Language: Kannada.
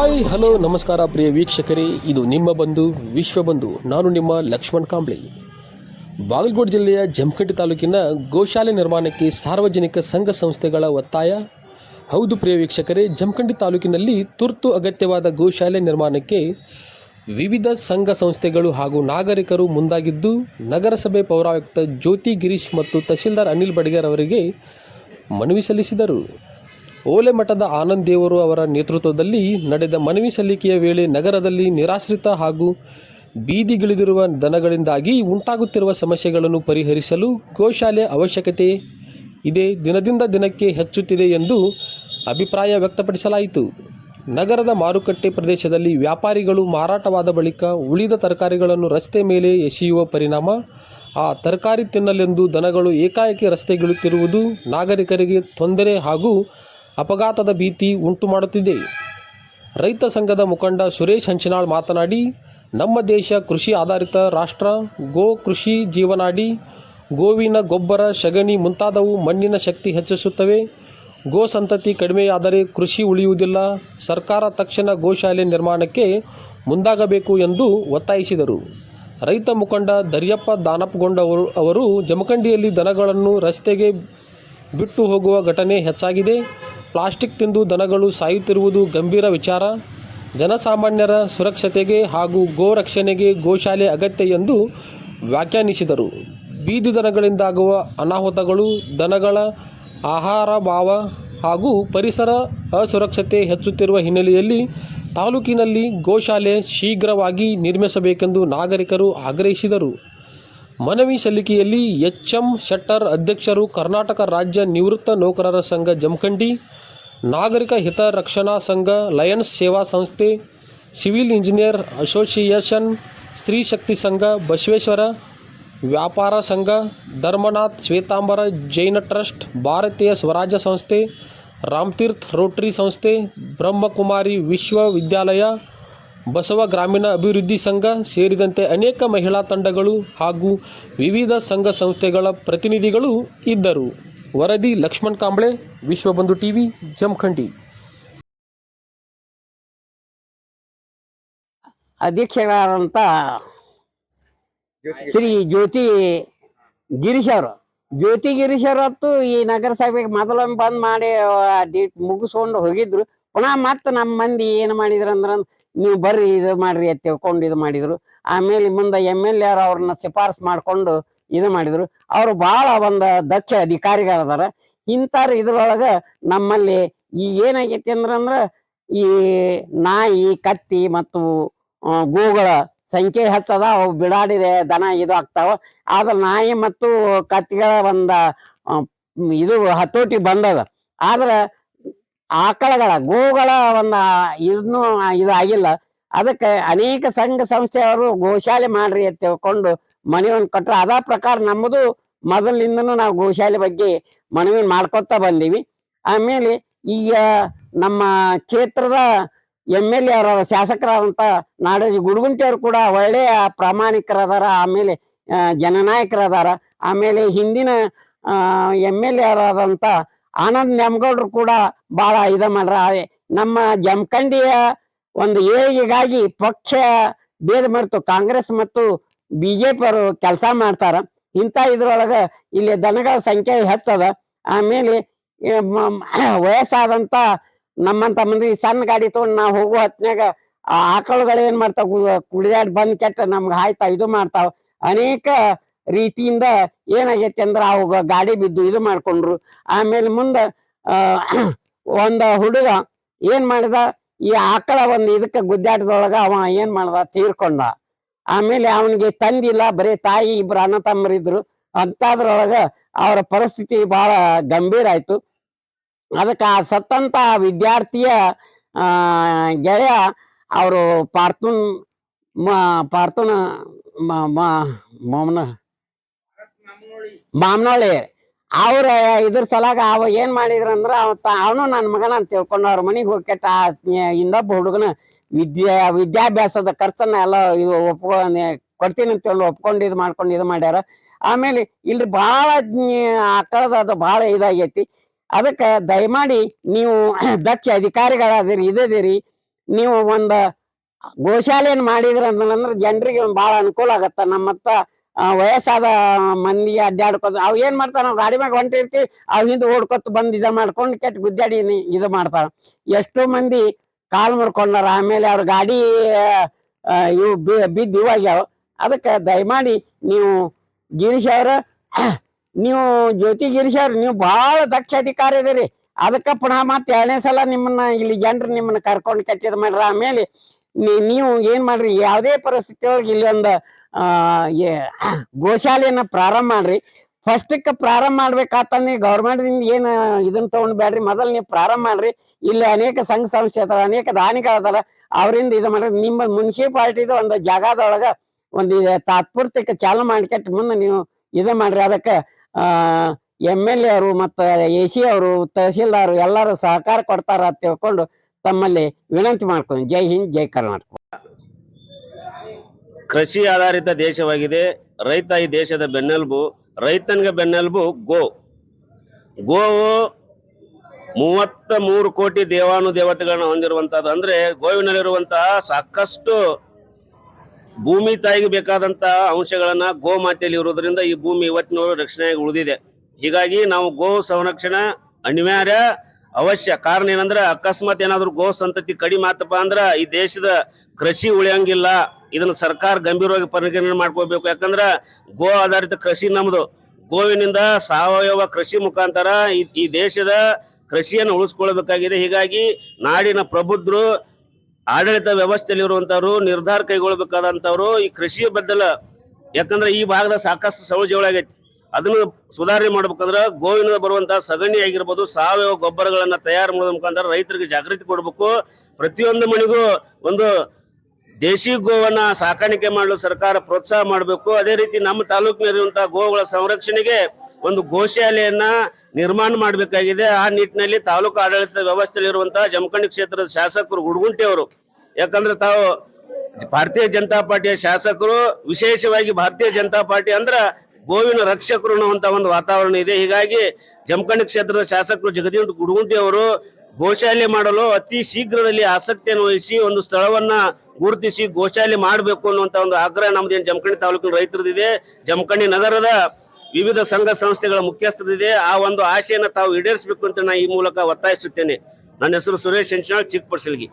ಹಾಯ್, ಹಲೋ, ನಮಸ್ಕಾರ ಪ್ರಿಯ ವೀಕ್ಷಕರೇ. ಇದು ನಿಮ್ಮ ಬಂಧು ವಿಶ್ವಬಂಧು ನಾನು ನಿಮ್ಮ ಲಕ್ಷ್ಮಣ್ ಕಾಂಬ್ಳಿ. ಬಾಗಲಕೋಟೆ ಜಿಲ್ಲೆಯ ಜಮಖಂಡಿ ತಾಲೂಕಿನ ಗೋಶಾಲೆ ನಿರ್ಮಾಣಕ್ಕೆ ಸಾರ್ವಜನಿಕ ಸಂಘ ಸಂಸ್ಥೆಗಳ ಒತ್ತಾಯ. ಹೌದು ಪ್ರಿಯ ವೀಕ್ಷಕರೇ, ಜಮಖಂಡಿ ತಾಲೂಕಿನಲ್ಲಿ ತುರ್ತು ಅಗತ್ಯವಾದ ಗೋಶಾಲೆ ನಿರ್ಮಾಣಕ್ಕೆ ವಿವಿಧ ಸಂಘ ಸಂಸ್ಥೆಗಳು ಹಾಗೂ ನಾಗರಿಕರು ಮುಂದಾಗಿದ್ದು, ನಗರಸಭೆ ಪೌರಾಯುಕ್ತ ಜ್ಯೋತಿ ಗಿರೀಶ್ ಮತ್ತು ತಹಸೀಲ್ದಾರ್ ಅನಿಲ್ ಬಡಿಗರ್ ಅವರಿಗೆ ಮನವಿ ಸಲ್ಲಿಸಿದರು. ಓಲೆ ಮಠದ ಆನಂದ್ ದೇವರು ಅವರ ನೇತೃತ್ವದಲ್ಲಿ ನಡೆದ ಮನವಿ ಸಲ್ಲಿಕೆಯ ವೇಳೆ ನಗರದಲ್ಲಿ ನಿರಾಶ್ರಿತ ಹಾಗೂ ಬೀದಿಗಿಳಿದಿರುವ ದನಗಳಿಂದಾಗಿ ಉಂಟಾಗುತ್ತಿರುವ ಸಮಸ್ಯೆಗಳನ್ನು ಪರಿಹರಿಸಲು ಗೋಶಾಲೆ ಅವಶ್ಯಕತೆ ಇದೆ. ದಿನದಿಂದ ದಿನಕ್ಕೆ ಹೆಚ್ಚುತ್ತಿದೆ ಎಂದು ಅಭಿಪ್ರಾಯ ವ್ಯಕ್ತಪಡಿಸಲಾಯಿತು. ನಗರದ ಮಾರುಕಟ್ಟೆ ಪ್ರದೇಶದಲ್ಲಿ ವ್ಯಾಪಾರಿಗಳು ಮಾರಾಟವಾದ ಬಳಿಕ ಉಳಿದ ತರಕಾರಿಗಳನ್ನು ರಸ್ತೆ ಮೇಲೆ ಎಸೆಯುವ ಪರಿಣಾಮ, ಆ ತರಕಾರಿ ತಿನ್ನಲೆಂದು ದನಗಳು ಏಕಾಏಕಿ ರಸ್ತೆಗಿಳುತ್ತಿರುವುದು ನಾಗರಿಕರಿಗೆ ತೊಂದರೆ ಹಾಗೂ ಅಪಘಾತದ ಭೀತಿ ಉಂಟು ಮಾಡುತ್ತಿದೆ. ರೈತ ಸಂಘದ ಮುಖಂಡ ಸುರೇಶ್ ಹಂಚನಾಳ್ ಮಾತನಾಡಿ, ನಮ್ಮ ದೇಶ ಕೃಷಿ ಆಧಾರಿತ ರಾಷ್ಟ್ರ, ಗೋ ಕೃಷಿ ಜೀವನಾಡಿ, ಗೋವಿನ ಗೊಬ್ಬರ ಸಗಣಿ ಮುಂತಾದವು ಮಣ್ಣಿನ ಶಕ್ತಿ ಹೆಚ್ಚಿಸುತ್ತವೆ. ಗೋ ಸಂತತಿ ಕಡಿಮೆಯಾದರೆ ಕೃಷಿ ಉಳಿಯುವುದಿಲ್ಲ. ಸರ್ಕಾರ ತಕ್ಷಣ ಗೋಶಾಲೆ ನಿರ್ಮಾಣಕ್ಕೆ ಮುಂದಾಗಬೇಕು ಎಂದು ಒತ್ತಾಯಿಸಿದರು. ರೈತ ಮುಖಂಡ ದರ್ಯಪ್ಪ ದಾನಪ್ಪಗೊಂಡ ಅವರು ಅವರು ಜಮಖಂಡಿಯಲ್ಲಿ ದನಗಳನ್ನು ರಸ್ತೆಗೆ ಬಿಟ್ಟು ಹೋಗುವ ಘಟನೆ ಹೆಚ್ಚಾಗಿದೆ. ಪ್ಲಾಸ್ಟಿಕ್ ತಿಂದು ದನಗಳು ಸಾಯುತ್ತಿರುವುದು ಗಂಭೀರ ವಿಚಾರ. ಜನಸಾಮಾನ್ಯರ ಸುರಕ್ಷತೆಗೆ ಹಾಗೂ ಗೋ ರಕ್ಷಣೆಗೆ ಗೋಶಾಲೆ ಅಗತ್ಯ ಎಂದು ವ್ಯಾಖ್ಯಾನಿಸಿದರು. ಬೀದಿ ದನಗಳಿಂದಾಗುವ ಅನಾಹುತಗಳು, ದನಗಳ ಆಹಾರ ಭಾವ ಹಾಗೂ ಪರಿಸರ ಅಸುರಕ್ಷತೆ ಹೆಚ್ಚುತ್ತಿರುವ ಹಿನ್ನೆಲೆಯಲ್ಲಿ ತಾಲೂಕಿನಲ್ಲಿ ಗೋಶಾಲೆ ಶೀಘ್ರವಾಗಿ ನಿರ್ಮಿಸಬೇಕೆಂದು ನಾಗರಿಕರು ಆಗ್ರಹಿಸಿದರು. ಮನವಿ ಸಲ್ಲಿಕೆಯಲ್ಲಿ ಎಚ್ ಎಂ ಶೆಟ್ಟರ್ ಅಧ್ಯಕ್ಷರು ಕರ್ನಾಟಕ ರಾಜ್ಯ ನಿವೃತ್ತ ನೌಕರರ ಸಂಘ ಜಮಖಂಡಿ ನಾಗರಿಕ ಹಿತ ರಕ್ಷಣಾ ಸಂಘ, ಲಯನ್ಸ್ ಸೇವಾ ಸಂಸ್ಥೆ, civil engineer association, Stree Shakti ಸಂಘ, ಬಸವೇಶ್ವರ ವ್ಯಾಪಾರ ಸಂಘ, ಧರ್ಮನಾಥ್ ಶ್ವೇತಾಂಬರ ಜೈನ ಟ್ರಸ್ಟ್, ಭಾರತೀಯ ಸ್ವರಾಜ್ಯ ಸಂಸ್ಥೆ, ರಾಮತೀರ್ಥ ರೋಟರಿ ಸಂಸ್ಥೆ, ಬ್ರಹ್ಮಕುಮಾರಿ ವಿಶ್ವವಿದ್ಯಾಲಯ, ಬಸವ ಗ್ರಾಮೀಣ ಅಭಿವೃದ್ಧಿ ಸಂಘ ಸೇರಿದಂತೆ ಅನೇಕ ಮಹಿಳಾ ತಂಡಗಳು ಹಾಗೂ ವಿವಿಧ ಸಂಘ ಸಂಸ್ಥೆಗಳ ಪ್ರತಿನಿಧಿಗಳು ಇದ್ದರು. ವರದಿ ಲಕ್ಷ್ಮಣ್ ಕಾಂಬ್ಳೆ, ವಿಶ್ವಬಂಧು ಟಿವಿ, ಜಮಖಂಡಿ. ಅಧ್ಯಕ್ಷರಾದಂಥ ಶ್ರೀ ಜ್ಯೋತಿ ಗಿರೀಶ್ ಅವರು. ಜ್ಯೋತಿ ಗಿರೀಶ್ ಅವರತ್ತು ಈ ನಗರಸಭೆಗೆ ಮೊದಲೊಮ್ಮೆ ಬಂದ್ ಮಾಡಿ ಡೇಟ್ ಮುಗಿಸ್ಕೊಂಡು ಹೋಗಿದ್ರು. ಪುನಃ ಮತ್ತೆ ನಮ್ಮ ಮಂದಿ ಏನು ಮಾಡಿದ್ರು ಅಂದ್ರ, ನೀವು ಬರ್ರಿ, ಇದು ಮಾಡ್ರಿ ಅಂತ ತಿಳ್ಕೊಂಡು ಇದು ಮಾಡಿದ್ರು. ಆಮೇಲೆ ಮುಂದೆ ಎಂ ಎಲ್ ಎ ಅವ್ರನ್ನ ಶಿಫಾರಸ್ ಮಾಡ್ಕೊಂಡು ಇದು ಮಾಡಿದ್ರು. ಅವರು ಬಹಳ ಒಂದು ದಕ್ಷ ಅಧಿಕಾರಿಗಳದಾರ. ಇಂಥವ್ರು ಇದ್ರೊಳಗ ನಮ್ಮಲ್ಲಿ ಈ ಏನಾಗೈತಿ ಅಂದ್ರಂದ್ರ ಅಂದ್ರ ಈ ನಾಯಿ, ಕತ್ತಿ ಮತ್ತು ಗೋಗಳ ಸಂಖ್ಯೆ ಹೆಚ್ಚದ. ಅವು ಬಿಡಾಡಿದೆ, ದನ ಇದು ಆಗ್ತಾವ. ಆದ್ರೆ ನಾಯಿ ಮತ್ತು ಕತ್ತಿಗಳ ಒಂದ ಇದು ಹತೋಟಿ ಬಂದದ. ಆದ್ರ ಆಕಳಗಳ ಗೋಗಳ ಒಂದ ಇದು ಆಗಿಲ್ಲ ಅದಕ್ಕೆ ಅನೇಕ ಸಂಘ ಸಂಸ್ಥೆಯವರು ಗೋಶಾಲೆ ಮಾಡ್ರಿ ಅಂತ ತಿಳ್ಕೊಂಡು ಮನವಿಯನ್ನು ಕಟ್ಟರೆ ಅದ ಪ್ರಕಾರ ನಮ್ಮದು ಮೊದಲಿನಿಂದನೂ ನಾವು ಗೋಶಾಲೆ ಬಗ್ಗೆ ಮನವಿ ಮಾಡ್ಕೊತಾ ಬಂದೀವಿ. ಆಮೇಲೆ ಈಗ ನಮ್ಮ ಕ್ಷೇತ್ರದ ಎಂ ಎಲ್ ಎ ಅವರ ಶಾಸಕರಾದಂತ ನಾಡೋಜಿ ಗುಡುಗುಂಟಿಯವರು ಕೂಡ ಒಳ್ಳೆಯ ಪ್ರಾಮಾಣಿಕರದಾರ, ಆಮೇಲೆ ಜನನಾಯಕರಾದಾರ, ಆಮೇಲೆ ಹಿಂದಿನ ಎಂ ಎಲ್ ಎ ಆನಂದ್ ನೆಮ್ಗೌಡರು ಕೂಡ ಬಹಳ ಇದ ಮಾಡ್ರ. ನಮ್ಮ ಜಮಖಂಡಿಯ ಒಂದು ಏಳಿಗೆಗಾಗಿ ಪಕ್ಷ ಭೇದ ಮರೆತು ಕಾಂಗ್ರೆಸ್ ಮತ್ತು ಬಿಜೆಪಿ ಅವರು ಕೆಲಸ ಮಾಡ್ತಾರ. ಇಂಥ ಇದ್ರೊಳಗ ಇಲ್ಲಿ ದನಗಳ ಸಂಖ್ಯೆ ಹೆಚ್ಚದ. ಆಮೇಲೆ ವಯಸ್ಸಾದಂತ ನಮ್ಮಂತ ಮಂದಿ ಸಣ್ಣ ಗಾಡಿ ತಗೊಂಡ್ ನಾವು ಹೋಗೋ ಹೊತ್ನ್ಯಾಗ ಆ ಆಕಳುಗಳು ಏನ್ ಮಾಡ್ತಾವ? ಕುಡಿದಾಡ್ ಬಂದ್ ಕೆಟ್ಟ ನಮ್ಗೆ ಆಯ್ತಾ? ಇದು ಮಾಡ್ತಾವ. ಅನೇಕ ರೀತಿಯಿಂದ ಏನಾಗೈತಿ ಅಂದ್ರ ಅವು ಗಾಡಿ ಬಿದ್ದು ಇದು ಮಾಡ್ಕೊಂಡ್ರು. ಆಮೇಲೆ ಮುಂದ ಒಂದ ಹುಡುಗ ಏನ್ ಮಾಡಿದ? ಈ ಆಕಳ ಒಂದ್ ಇದಕ್ಕೆ ಗುದ್ದಾಟದೊಳಗ ಅವ ಏನ್ ಮಾಡ್ದ? ತೀರ್ಕೊಂಡ. ಆಮೇಲೆ ಅವನಿಗೆ ತಂದಿಲ್ಲ ಬರೀ ತಾಯಿ ಇಬ್ರು ಅಣ್ಣ ತಮ್ಮರಿದ್ರು ಅಂತದ್ರೊಳಗ ಅವರ ಪರಿಸ್ಥಿತಿ ಬಹಳ ಗಂಭೀರ ಆಯ್ತು. ಅದಕ್ಕೆ ಆ ಸತ್ತಂತ ವಿದ್ಯಾರ್ಥಿಯ ಗೆಳೆಯ ಅವರು ಪಾರ್ಥುನ್, ಮ- ಮೊಮ್ನ ಮಾಮನೊಳ್ಳಿ ಅವ್ರ ಇದ್ರ ಸಲಾಗ ಅವ ಏನ್ ಮಾಡಿದ್ರ ಅಂದ್ರ ಅವನು ನನ್ನ ಮಗನ ಅಂತ ತಿಳ್ಕೊಂಡು ಅವ್ರ ಮನಿಗ್ ಹೋಗಿ ಕೆಟ್ಟ ಆ ಸ್ನೇ- ಇನ್ನೊಬ್ಬ ಹುಡುಗನ ವಿದ್ಯಾ, ವಿದ್ಯಾಭ್ಯಾಸದ ಖರ್ಚನ್ನ ಎಲ್ಲ ಇದು ಒಪ್ಕೊ ಕೊಡ್ತೀನಿ ಅಂತ ಹೇಳಿ ಒಪ್ಕೊಂಡು ಇದು ಮಾಡ್ಕೊಂಡು ಇದು ಮಾಡ್ಯಾರ. ಆಮೇಲೆ ಇಲ್ರಿ ಬಹಳ ಆಕಳದ ಅದು ಬಹಳ ಇದಾಗೈತಿ. ಅದಕ್ಕೆ ದಯಮಾಡಿ ನೀವು ದಕ್ಷ ಅಧಿಕಾರಿಗಳಾದಿರಿ ಇದಿರಿ ನೀವು ಒಂದು ಗೋಶಾಲೆಯನ್ನು ಮಾಡಿದ್ರ ಅಂತಂದ್ರೆ ಜನರಿಗೆ ಬಹಳ ಅನುಕೂಲ ಆಗತ್ತ. ನಮ್ಮತ್ತ ವಯಸ್ಸಾದ ಮಂದಿಗೆ ಅಡ್ಡಾಡ್ಕೊತ ಅವ್ ಏನ್ ಮಾಡ್ತಾರ ನಾವು ಗಾಡಿ ಮ್ಯಾಗ ಹೊಂಟಿರ್ತೀವಿ, ಅವ್ ಹಿಂದೆ ಓಡ್ಕೊತ ಬಂದ್ ಇದ ಮಾಡ್ಕೊಂಡು ಕೆಟ್ಟ ಗುದ್ದಾಡಿ ಇದು ಮಾಡ್ತಾರ. ಎಷ್ಟೋ ಮಂದಿ ಕಾಲ್ ಮುರ್ಕೊಂಡಾರ, ಆಮೇಲೆ ಅವ್ರ ಗಾಡಿ ಇವು ಬಿದ್ದು ಇವಾಗ್ಯಾವ ಅದಕ್ಕೆ ದಯಮಾಡಿ ನೀವು ಗಿರೀಶ್ ಅವ್ರ, ನೀವು ಜ್ಯೋತಿ ಗಿರೀಶ್ ಅವ್ರ, ನೀವು ಬಹಳ ದಕ್ಷ ಅಧಿಕಾರಿ ಇದೀರಿ. ಅದಕ್ಕೆ ಪುನಃ ಮತ್ತೆ ಎರಡನೇ ಸಲ ನಿಮ್ಮನ್ನ ಇಲ್ಲಿ ಜನರು ನಿಮ್ಮನ್ನ ಕರ್ಕೊಂಡು ಕಟ್ಟಿದ ಮಾಡ್ರ. ಆಮೇಲೆ ನೀವು ಏನ್ ಮಾಡ್ರಿ, ಯಾವುದೇ ಪರಿಸ್ಥಿತಿ ಒಳಗೆ ಇಲ್ಲಿ ಒಂದು ಗೋಶಾಲೆಯನ್ನ ಪ್ರಾರಂಭ ಮಾಡ್ರಿ. ಫಸ್ಟಕ್ಕೆ ಪ್ರಾರಂಭ ಮಾಡ್ಬೇಕಾತಂದ್ರೆ ಗೌರ್ಮೆಂಟ್ ದಿಂದ ಏನ್ ಇದನ್ನ ತಗೊಂಡ್ ಬ್ಯಾಡ್ರಿ? ಮೊದಲ್ ನೀವು ಪ್ರಾರಂಭ ಮಾಡ್ರಿ. ಇಲ್ಲಿ ಅನೇಕ ಸಂಘ ಸಂಸ್ಥೆ ಅದಾರ, ಅನೇಕ ದಾನಿಗಳದಾರ ಅವರಿಂದ ಇದು ಮಾಡ್ರಿ ನಿಮ್ಮ ಮುನ್ಸಿಪಾಲ್ಟಿದು ಒಂದು ಜಾಗದೊಳಗ ಒಂದು ತಾತ್ಪೂರ್ತಿಕ ಚಾಲು ಮಾಡ್ಕೆಟ್ ಮುಂದೆ ನೀವು ಇದು ಮಾಡ್ರಿ. ಅದಕ್ಕೆ ಎಂ ಎಲ್ ಎ ಅವರು ಮತ್ತು ಎ ಸಿ ಅವರು, ತಹಸೀಲ್ದಾರ್ ಎಲ್ಲರೂ ಸಹಕಾರ ಕೊಡ್ತಾರ ಅಂತ ತಿಳ್ಕೊಂಡು ತಮ್ಮಲ್ಲಿ ವಿನಂತಿ ಮಾಡ್ಕೊಂಡು ಜೈ ಹಿಂದ್, ಜೈ ಕರ್ನಾಟಕ. ಕೃಷಿ ಆಧಾರಿತ ದೇಶವಾಗಿದೆ. ರೈತ ಈ ದೇಶದ ಬೆನ್ನೆಲುಬು. ರೈತನಿಗೆ ಬೆನ್ನೆಲುಬು ಗೋ. ಗೋವು ಮೂವತ್ತ ಮೂರು ಕೋಟಿ ದೇವಾನು ದೇವತೆಗಳನ್ನ ಹೊಂದಿರುವಂತಹದ್ದು. ಅಂದ್ರೆ ಗೋವಿನಲ್ಲಿರುವಂತಹ ಸಾಕಷ್ಟು ಭೂಮಿ ತಾಯಿಗೆ ಬೇಕಾದಂತಹ ಅಂಶಗಳನ್ನ ಗೋ ಮಾತೆಯಲ್ಲಿ ಇರುವುದರಿಂದ ಈ ಭೂಮಿ ಇವತ್ತಿನವರು ರಕ್ಷಣೆಯಾಗಿ ಉಳಿದಿದೆ. ಹೀಗಾಗಿ ನಾವು ಗೋ ಸಂರಕ್ಷಣೆ ಅನಿವಾರ್ಯ, ಅವಶ್ಯ. ಕಾರಣ ಏನಂದ್ರೆ ಅಕಸ್ಮಾತ್ ಏನಾದ್ರು ಗೋ ಸಂತತಿ ಕಡಿಮೆ ಆತಪ್ಪ ಅಂದ್ರ ಈ ದೇಶದ ಕೃಷಿ ಉಳಿಯಂಗಿಲ್ಲ. ಇದನ್ನ ಸರ್ಕಾರ ಗಂಭೀರವಾಗಿ ಪರಿಗಣನೆ ಮಾಡ್ಕೋಬೇಕು ಯಾಕಂದ್ರೆ ಗೋ ಆಧಾರಿತ ಕೃಷಿ ನಮ್ಮದು ಗೋವಿನಿಂದ ಸಾವಯವ ಕೃಷಿ ಮುಖಾಂತರ ಈ- ದೇಶದ ಕೃಷಿಯನ್ನು ಉಳಿಸ್ಕೊಳ್ಬೇಕಾಗಿದೆ. ಹೀಗಾಗಿ ನಾಡಿನ ಪ್ರಬುದ್ಧರು, ಆಡಳಿತ ವ್ಯವಸ್ಥೆಯಲ್ಲಿ ಇರುವಂತವ್ರು ನಿರ್ಧಾರ ಕೈಗೊಳ್ಬೇಕಾದಂತವ್ರು ಈ ಕೃಷಿಯ ಬದಲ, ಯಾಕಂದ್ರೆ ಈ ಭಾಗದ ಸಾಕಷ್ಟು ಸವಳಜವಳಾಗೈತಿ ಅದನ್ನು ಸುಧಾರಣೆ ಮಾಡ್ಬೇಕಂದ್ರೆ ಗೋವಿನ ಬರುವಂತಹ ಸಗಣಿ ಆಗಿರ್ಬೋದು, ಸಾವಯವ ಗೊಬ್ಬರಗಳನ್ನ ತಯಾರು ಮಾಡೋದ್ರ ಮುಖಾಂತರ ರೈತರಿಗೆ ಜಾಗೃತಿ ಕೊಡ್ಬೇಕು. ಪ್ರತಿಯೊಂದು ಮನೆಗೂ ಒಂದು ದೇಶಿ ಗೋವನ್ನ ಸಾಕಾಣಿಕೆ ಮಾಡಲು ಸರ್ಕಾರ ಪ್ರೋತ್ಸಾಹ ಮಾಡಬೇಕು. ಅದೇ ರೀತಿ ನಮ್ಮ ತಾಲೂಕಿನಲ್ಲಿರುವಂತಹ ಗೋವುಗಳ ಸಂರಕ್ಷಣೆಗೆ ಒಂದು ಗೋಶಾಲೆಯನ್ನ ನಿರ್ಮಾಣ ಮಾಡಬೇಕಾಗಿದೆ. ಆ ನಿಟ್ಟಿನಲ್ಲಿ ತಾಲೂಕು ಆಡಳಿತ ವ್ಯವಸ್ಥೆಯಲ್ಲಿರುವಂತಹ ಜಮಖಂಡಿ ಕ್ಷೇತ್ರದ ಶಾಸಕರು ಗುಡ್ಗುಂಟಿ ಅವರು. ಯಾಕಂದ್ರೆ ತಾವು ಭಾರತೀಯ ಜನತಾ ಪಾರ್ಟಿಯ ಶಾಸಕರು, ವಿಶೇಷವಾಗಿ ಭಾರತೀಯ ಜನತಾ ಪಾರ್ಟಿ ಅಂದ್ರ ಗೋವಿನ ರಕ್ಷಕರು ಅನ್ನುವಂತ ಒಂದು ವಾತಾವರಣ ಇದೆ. ಹೀಗಾಗಿ ಜಮಖಂಡಿ ಕ್ಷೇತ್ರದ ಶಾಸಕರು ಜಗದೀಶ್ ಗುಡುಗುಂಟಿ ಅವರು ಗೋಶಾಲೆ ಮಾಡಲು ಅತಿ ಶೀಘ್ರದಲ್ಲಿ ಆಸಕ್ತಿಯನ್ನು ವಹಿಸಿ ಒಂದು ಸ್ಥಳವನ್ನ ಗುರುತಿಸಿ ಗೋಶಾಲೆ ಮಾಡಬೇಕು ಅನ್ನುವಂತ ಒಂದು ಆಗ್ರಹ ನಮ್ದೇನು ಜಮಖಂಡಿ ತಾಲೂಕಿನ ರೈತರದಿದೆ. ಜಮಖಂಡಿ ನಗರದ ವಿವಿಧ ಸಂಘ ಸಂಸ್ಥೆಗಳ ಮುಖ್ಯಸ್ಥರದಿದೆ. ಆ ಒಂದು ಆಶೆಯನ್ನು ತಾವು ಈಡೇರಿಸಬೇಕು ಅಂತ ನಾನು ಈ ಮೂಲಕ ಒತ್ತಾಯಿಸುತ್ತೇನೆ. ನನ್ನ ಹೆಸರು ಸುರೇಶ್ ಹೆಂಚನಾಳ್, ಚಿಕ್ಕಪಡ್ಸಲ್ಗಿ.